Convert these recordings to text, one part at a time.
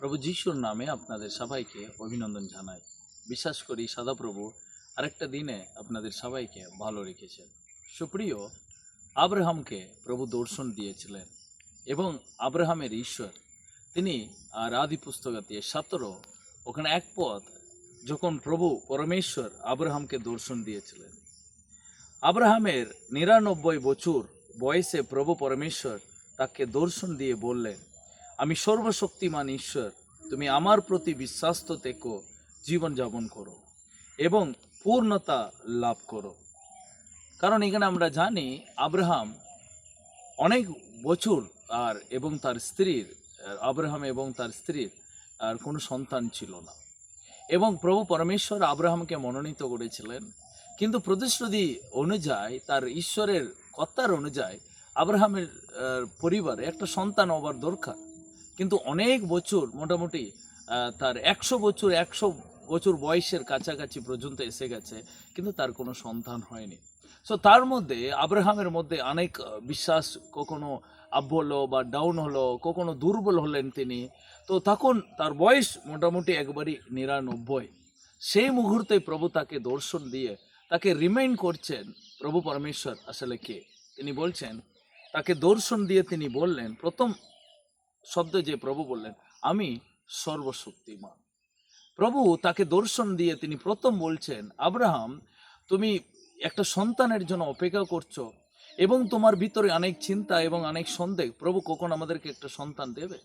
প্রভু যিশুর নামে আপনাদের সবাইকে অভিনন্দন জানাই। বিশ্বাস করি সদাপ্রভু আরেকটা দিনে আপনাদের সবাইকে ভালো রেখেছেন। সুপ্রিয়, আব্রাহামকে প্রভু দর্শন দিয়েছিলেন এবং আব্রাহামের ঈশ্বর, তিনি আদি পুস্তকাতে সতেরো, ওখানে এক পথ যখন প্রভু পরমেশ্বর আব্রাহামকে দর্শন দিয়েছিলেন। আব্রাহামের নিরানব্বই বছর বয়সে প্রভু পরমেশ্বর তাকে দর্শন দিয়ে বললেন আমি সর্বশক্তিমান ঈশ্বর। তুমি আমার প্রতি বিশ্বাস্ত থেকো, জীবনযাপন করো এবং পূর্ণতা লাভ করো। কারণ এখানে আমরা জানি আব্রাহাম অনেক বছর আর এবং তার স্ত্রীর, আব্রাহাম এবং তার স্ত্রীর, আর কোনো সন্তান ছিল না। এবং প্রভু পরমেশ্বর আব্রাহামকে মনোনীত করেছিলেন। কিন্তু প্রতিশ্রুতি অনুযায়ী, তার ঈশ্বরের কথার অনুযায়ী আব্রাহামের পরিবারে একটা সন্তান হবার দরকার। কিন্তু অনেক বছর, মোটামুটি তার একশো বছর একশো বছর বয়সের কাছাকাছি পর্যন্ত এসে গেছে, কিন্তু তার কোনো সন্তান হয়নি। সো তার মধ্যে, আব্রাহামের মধ্যে অনেক বিশ্বাস কখনো আপ হলো বা ডাউন হলো, কখনো দুর্বল হলেন তিনি। তো তখন তার বয়স মোটামুটি একবারই নিরানব্বই। সেই মুহূর্তে প্রভু তাকে দর্শন দিয়ে, তাকে রিমাইন্ড করছেন, প্রভু পরমেশ্বর, আসলে কে? তিনি বলছেন, তাকে দর্শন দিয়ে তিনি বললেন, প্রথম শব্দ যে প্রভু বললেন, আমি সর্বশক্তিমান। প্রভু তাকে দর্শন দিয়ে তিনি প্রথম বলছেন, আব্রাহাম, তুমি একটা সন্তানের জন্য অপেক্ষা করছ এবং তোমার ভিতরে অনেক চিন্তা এবং অনেক সন্দেহ। প্রভু কখন আমাদেরকে একটা সন্তান দেবে?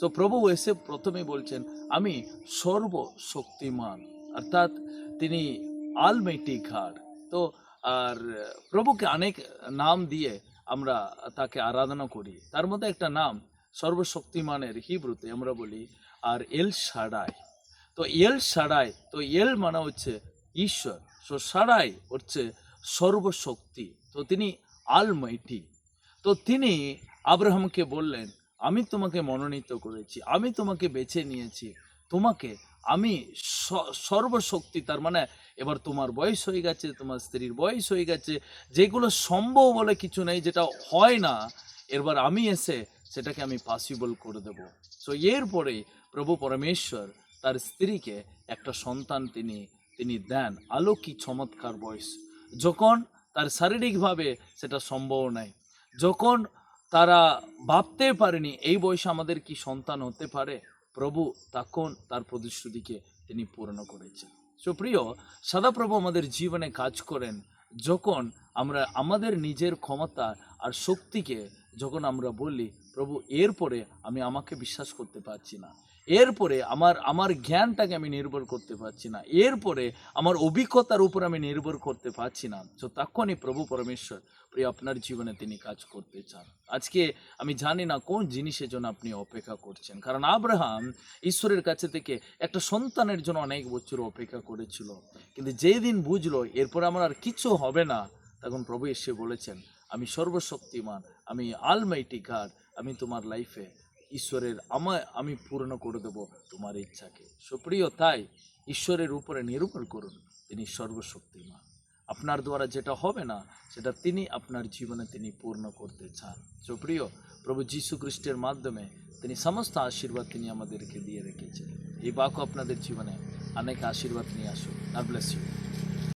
তো প্রভু এসে প্রথমেই বলছেন, আমি সর্বশক্তিমান। অর্থাৎ তিনি আলমেটি ঘাট। তো আর প্রভুকে অনেক নাম দিয়ে আমরা তাকে আরাধনা করি। তার মধ্যে একটা নাম সর্বশক্তিমানের হিব্রুতে আমরা বলি, আর এল সাডাই। তো এল সাডাই, তো এল মানে হচ্ছে ঈশ্বর। সো সাডাই হচ্ছে সর্বশক্তি। তো তিনি আলমাইটি তো তিনি আব্রাহামকে বললেন, আমি তোমাকে মনোনীত করেছি, আমি তোমাকে বেছে নিয়েছি। তোমাকে আমি সর্বশক্তি, তার মানে এবার তোমার বয়স হয়ে গেছে, তোমার স্ত্রীর বয়স হয়ে গেছে। যেগুলো সম্ভব বলে কিছু নেই, যেটা হয় না এবার আমি এসে সেটাকে আমি পসিবল করে দেব। সো এরপরে প্রভু পরমেশ্বর তার স্ত্রীকে একটা সন্তান তিনি তিনি দেন। আলো কি চমৎকার বয়স। যখন তার শারীরিকভাবে সেটা সম্ভব নয় যখন তারা ভাবতে পারেনি এই বয়সে আমাদের কি সন্তান হতে পারে, প্রভু তখন তার প্রতিশ্রুতিকে তিনি পূর্ণ করেছেন। সুপ্রিয়, সদাপ্রভু আমাদের জীবনে কাজ করেন। যখন আমরা আমাদের নিজের ক্ষমতা আর শক্তিকে যখন আমরা বলি, প্রভু, এরপরে আমি আমাকে বিশ্বাস করতে পারছি না। এরপরে আমার আমার জ্ঞানটাকে আমি নির্ভর করতে পারছি না। এরপরে আমার অভিজ্ঞতার উপর আমি নির্ভর করতে পারছি না। তো তখনই প্রভু পরমেশ্বর, প্রিয় আপনার জীবনে তিনি কাজ করতে চান। আজকে আমি জানি না কোন জিনিসের জন্য আপনি অপেক্ষা করছেন। কারণ আব্রাহাম ঈশ্বরের কাছে থেকে একটা সন্তানের জন্য অনেক বছর অপেক্ষা করেছিল। কিন্তু যেই দিন বুঝলো, এরপর আমার আর কিছু হবে না, তখন প্রভু এসে বলেছেন, আমি সর্বশক্তিমান, আমি আলমাইটি গাড আমি তোমার লাইফে ঈশ্বরের আমায় আমি পূর্ণ করে দেবো তোমার ইচ্ছাকে। সুপ্রিয়, তাই ঈশ্বরের উপরে নির্ভর করুন। তিনি সর্বশক্তিমান। আপনার দ্বারা যেটা হবে না, সেটা তিনি আপনার জীবনে তিনি পূর্ণ করতে চান। সুপ্রিয়, প্রভু যীশু খ্রিস্টের মাধ্যমে তিনি সমস্ত আশীর্বাদ তিনি আমাদেরকে দিয়ে রেখেছেন। এই বাক্য আপনাদের জীবনে অনেক আশীর্বাদ নিয়ে আসুন। Are you